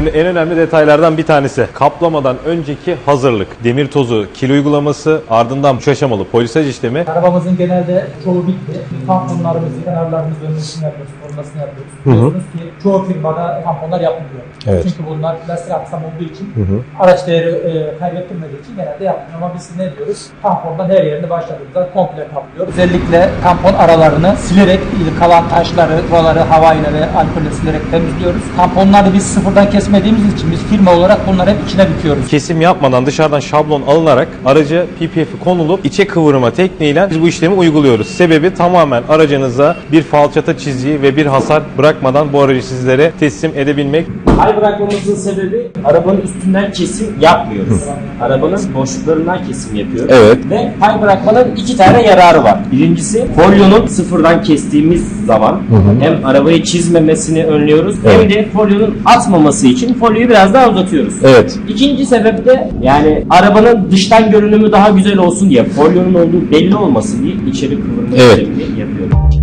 Şimdi en önemli detaylardan bir tanesi kaplamadan önceki hazırlık. Demir tozu, kil uygulaması, ardından üç aşamalı polisaj işlemi. Arabamızın genelde çoğu bitti. Tamponlarımızı, kenarlarımızı önlemesini yapıyoruz, korumasını yapıyoruz. Biliyorsunuz ki çoğu firmada tamponlar yapılmıyor. Evet. Çünkü bunlar plastik aksam olduğu için araç değeri e, kaybettirmediği için genelde yapmıyor. Ama biz ne diyoruz? Tampondan her yerini başladığımızda komple kaplıyoruz. Özellikle tampon aralarını silerek kalan taşları, buraları havayla ve alkolle silerek temizliyoruz. Tamponları biz sıfırdan kesmediğimiz için biz firma olarak bunları hep içine büküyoruz. Kesim yapmadan dışarıdan şablon alınarak araca PPF'i konulup içe kıvırma tekniğiyle biz bu işlemi uyguluyoruz. Sebebi tamamen aracınıza bir falçata çiziği ve bir hasar bırakmadan bu aracı sizlere teslim edebilmek. Pay bırakmamızın sebebi arabanın üstünden kesim yapmıyoruz. Arabanın boşluklarından kesim yapıyoruz. Evet. Ve pay bırakmanın iki tane yararı var. Birincisi folyonun sıfırdan kestiğimiz zaman hem arabayı çizmemesini önlüyoruz hem de folyonun atmaması için folyoyu biraz daha uzatıyoruz. Evet. İkinci sebep de yani arabanın dıştan görünümü daha güzel olsun diye folyonun olduğu belli olmasın diye içeri kıvırma Evet. işlemini yapıyoruz.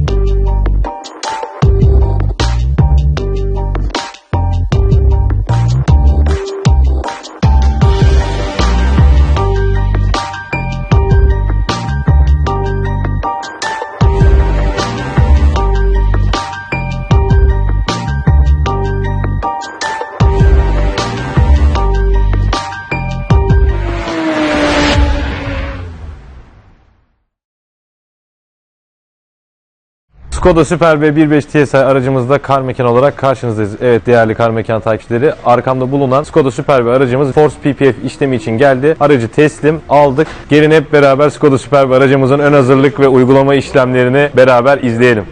Skoda Super B 1.5 TSI aracımızda kar mekan olarak karşınızdayız. Evet değerli kar mekan takipçileri arkamda bulunan Skoda Super B aracımız Force PPF işlemi için geldi. Aracı teslim aldık. Gelin hep beraber Skoda Super B aracımızın ön hazırlık ve uygulama işlemlerini beraber izleyelim.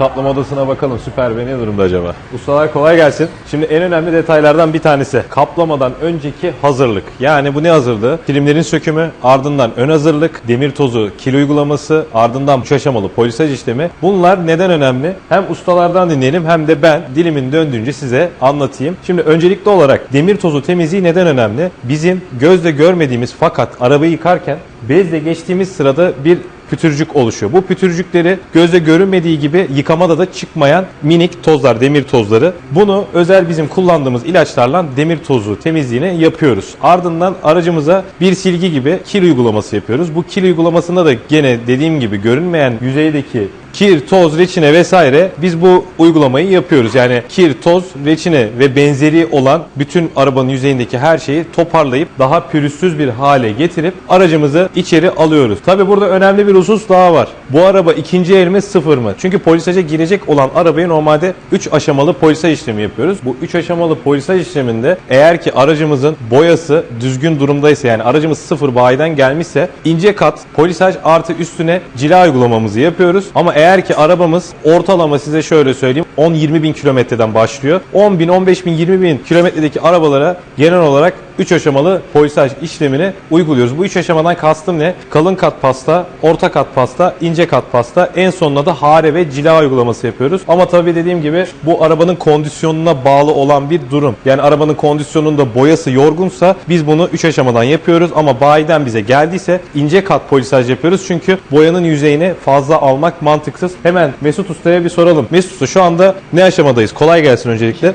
Kaplama odasına bakalım. Süper B ne durumda acaba? Ustalar kolay gelsin. Şimdi en önemli detaylardan bir tanesi. Kaplamadan önceki hazırlık. Yani bu ne hazırlığı? Filmlerin sökümü, ardından ön hazırlık, demir tozu, kil uygulaması, ardından üç aşamalı polisaj işlemi. Bunlar neden önemli? Hem ustalardan dinleyelim hem de ben dilimin döndüğünce size anlatayım. Şimdi öncelikli olarak demir tozu temizliği neden önemli? Bizim gözle görmediğimiz fakat arabayı yıkarken bezle geçtiğimiz sırada bir pütürcük oluşuyor. Bu pütürcükleri gözle görünmediği gibi yıkamada da çıkmayan minik tozlar, demir tozları. Bunu özel bizim kullandığımız ilaçlarla demir tozu temizliğini yapıyoruz. Ardından aracımıza bir silgi gibi kil uygulaması yapıyoruz. Bu kil uygulamasında da gene dediğim gibi görünmeyen yüzeydeki kir, toz, reçine vesaire biz bu uygulamayı yapıyoruz. Yani kir, toz, reçine ve benzeri olan bütün arabanın yüzeyindeki her şeyi toparlayıp daha pürüzsüz bir hale getirip aracımızı içeri alıyoruz. Tabi burada önemli bir husus daha var. Bu araba ikinci el mi sıfır mı? Çünkü polisaja girecek olan arabayı normalde 3 aşamalı polisaj işlemi yapıyoruz. Bu 3 aşamalı polisaj işleminde eğer ki aracımızın boyası düzgün durumdaysa yani aracımız sıfır bayiden gelmişse ince kat polisaj artı üstüne cila uygulamamızı yapıyoruz. Ama eğer ki arabamız ortalama size şöyle söyleyeyim 10-20 bin kilometreden başlıyor. 10 bin, 15 bin, 20 bin kilometredeki arabalara genel olarak 3 aşamalı polisaj işlemini uyguluyoruz. Bu 3 aşamadan kastım ne? Kalın kat pasta, orta kat pasta, ince kat pasta. En sonunda da hare ve cila uygulaması yapıyoruz. Ama tabii dediğim gibi bu arabanın kondisyonuna bağlı olan bir durum. Yani arabanın kondisyonunda boyası yorgunsa biz bunu 3 aşamadan yapıyoruz. Ama bayiden bize geldiyse ince kat polisaj yapıyoruz. Çünkü boyanın yüzeyini fazla almak mantıksız. Hemen Mesut Usta'ya bir soralım. Mesut Usta şu anda ne aşamadayız? Kolay gelsin öncelikle.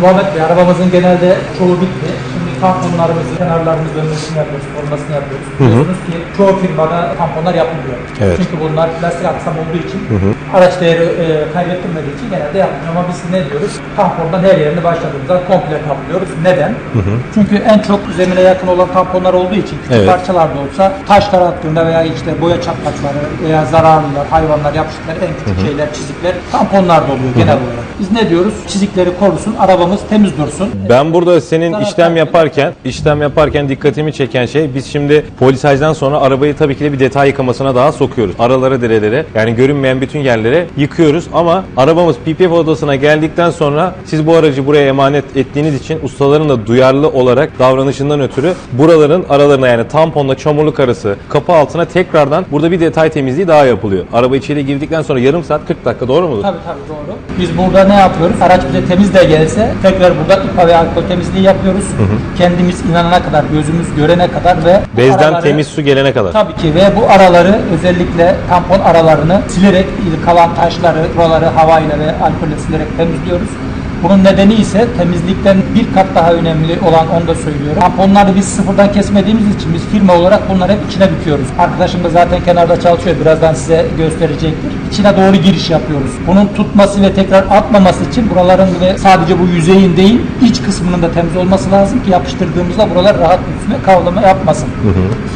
Muhammed Bey arabamızın genelde çoğu bitti. Tamponlarımızı, kenarlarımızı dönmesini yapıyoruz, korumasını yapıyoruz. Biliyorsunuz ki çoğu firmada tamponlar yapılmıyor. Evet. Çünkü bunlar plastik aksam olduğu için araç değeri e, kaybettirmediği için genelde yapmıyor. Ama biz ne diyoruz? Tampondan her yerini başladığımızda komple kaplıyoruz. Neden? Çünkü en çok zemine yakın olan tamponlar olduğu için küçük Evet. parçalar da olsa taşlar attığında veya işte boya çatlakları veya zararlılar, hayvanlar yapışıkları en küçük şeyler, çizikler tamponlarda oluyor genel olarak. Biz ne diyoruz? Çizikleri korusun, arabamız temiz dursun. Ben burada senin Zarar işlem vermeden- yaparken, işlem yaparken dikkatimi çeken şey biz şimdi polisajdan sonra arabayı tabii ki de bir detay yıkamasına daha sokuyoruz. Aralara, derelere yani görünmeyen bütün yerlere yıkıyoruz ama arabamız PPF odasına geldikten sonra siz bu aracı buraya emanet ettiğiniz için ustaların da duyarlı olarak davranışından ötürü buraların aralarına yani tamponla çamurluk arası kapı altına tekrardan burada bir detay temizliği daha yapılıyor. Araba içeri girdikten sonra yarım saat 40 dakika doğru mudur? Tabii tabii doğru. Biz burada ne yapıyoruz? Araç bize temiz de gelse tekrar burada İPA ve alkol temizliği yapıyoruz. Kendimiz inanana kadar, gözümüz görene kadar ve bu Bezden araları- temiz su gelene kadar. Tabii ki ve bu araları özellikle tampon aralarını silerek kalan taşları, buraları havayla ve alkolle silerek temizliyoruz. Bunun nedeni ise temizlikten bir kat daha önemli olan onu da söylüyorum. Tamponları biz sıfırdan kesmediğimiz için biz firma olarak bunları hep içine büküyoruz. Arkadaşım da zaten kenarda çalışıyor. Birazdan size gösterecektir. İçine doğru giriş yapıyoruz. Bunun tutması ve tekrar atmaması için buraların ve sadece bu yüzeyin değil iç kısmının da temiz olması lazım ki yapıştırdığımızda buralar rahat üstüne kavlama yapmasın.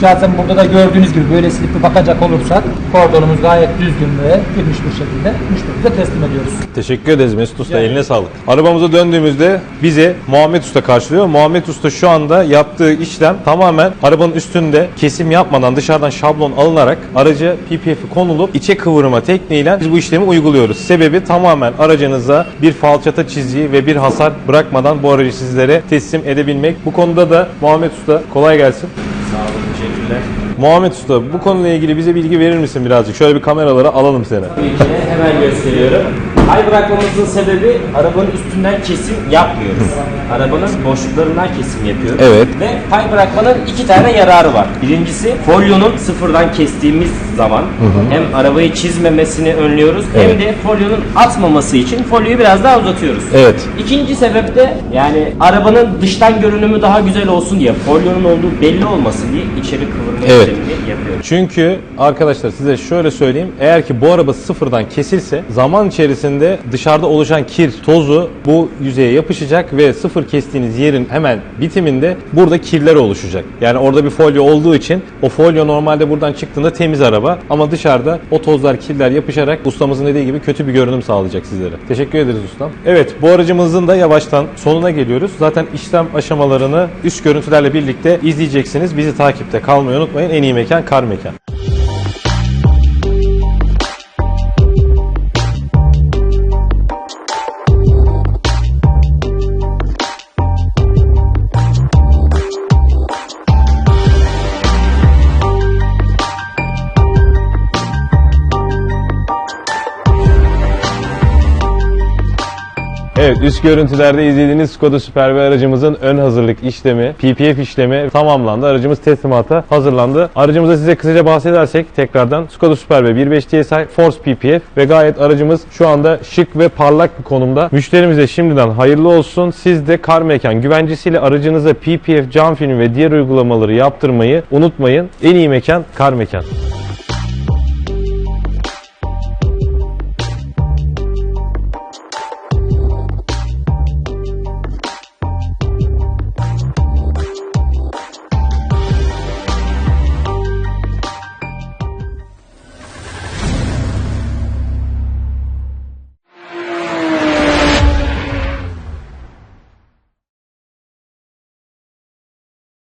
Zaten burada da gördüğünüz gibi böyle silip bir bakacak olursak kordonumuz gayet düzgün ve girmiş bir şekilde müşterimize teslim ediyoruz. Teşekkür ederiz Mesut Usta. Yani. Eline sağlık. Arabamıza döndüğümüzde bizi Muhammed Usta karşılıyor. Muhammed Usta şu anda yaptığı işlem tamamen arabanın üstünde kesim yapmadan dışarıdan şablon alınarak aracı PPF'i konulup içe kıvırma tekniğiyle biz bu işlemi uyguluyoruz. Sebebi tamamen aracınıza bir falçata çiziği ve bir hasar bırakmadan bu aracı sizlere teslim edebilmek. Bu konuda da Muhammed Usta kolay gelsin. Sağ olun, teşekkürler. Muhammed Usta bu konuyla ilgili bize bilgi verir misin birazcık? Şöyle bir kameralara alalım seni. Tabii ki de hemen gösteriyorum. Pay bırakmamızın sebebi arabanın üstünden kesim yapmıyoruz. Arabanın boşluklarından kesim yapıyoruz. Evet. Ve pay bırakmanın iki tane yararı var. Birincisi folyonun sıfırdan kestiğimiz zaman hem arabayı çizmemesini önlüyoruz Evet. hem de folyonun atmaması için folyoyu biraz daha uzatıyoruz. Evet. İkinci sebep de yani arabanın dıştan görünümü daha güzel olsun diye folyonun olduğu belli olmasın diye içeri kıvırma Evet. Yapıyoruz. Çünkü arkadaşlar size şöyle söyleyeyim. Eğer ki bu araba sıfırdan kesilse zaman içerisinde dışarıda oluşan kir, tozu bu yüzeye yapışacak ve sıfır kestiğiniz yerin hemen bitiminde burada kirler oluşacak. Yani orada bir folyo olduğu için o folyo normalde buradan çıktığında temiz araba ama dışarıda o tozlar, kirler yapışarak ustamızın dediği gibi kötü bir görünüm sağlayacak sizlere. Teşekkür ederiz ustam. Evet bu aracımızın da yavaştan sonuna geliyoruz. Zaten işlem aşamalarını üst görüntülerle birlikte izleyeceksiniz. Bizi takipte kalmayı unutmayın. En iyi mekan kar mekan. Evet üst görüntülerde izlediğiniz Skoda Superb aracımızın ön hazırlık işlemi, PPF işlemi tamamlandı. Aracımız teslimata hazırlandı. Aracımıza size kısaca bahsedersek tekrardan Skoda Superb 1.5 TSI Force PPF ve gayet aracımız şu anda şık ve parlak bir konumda. Müşterimize şimdiden hayırlı olsun. Siz de kar mekan güvencesiyle aracınıza PPF, cam filmi ve diğer uygulamaları yaptırmayı unutmayın. En iyi mekan kar mekan.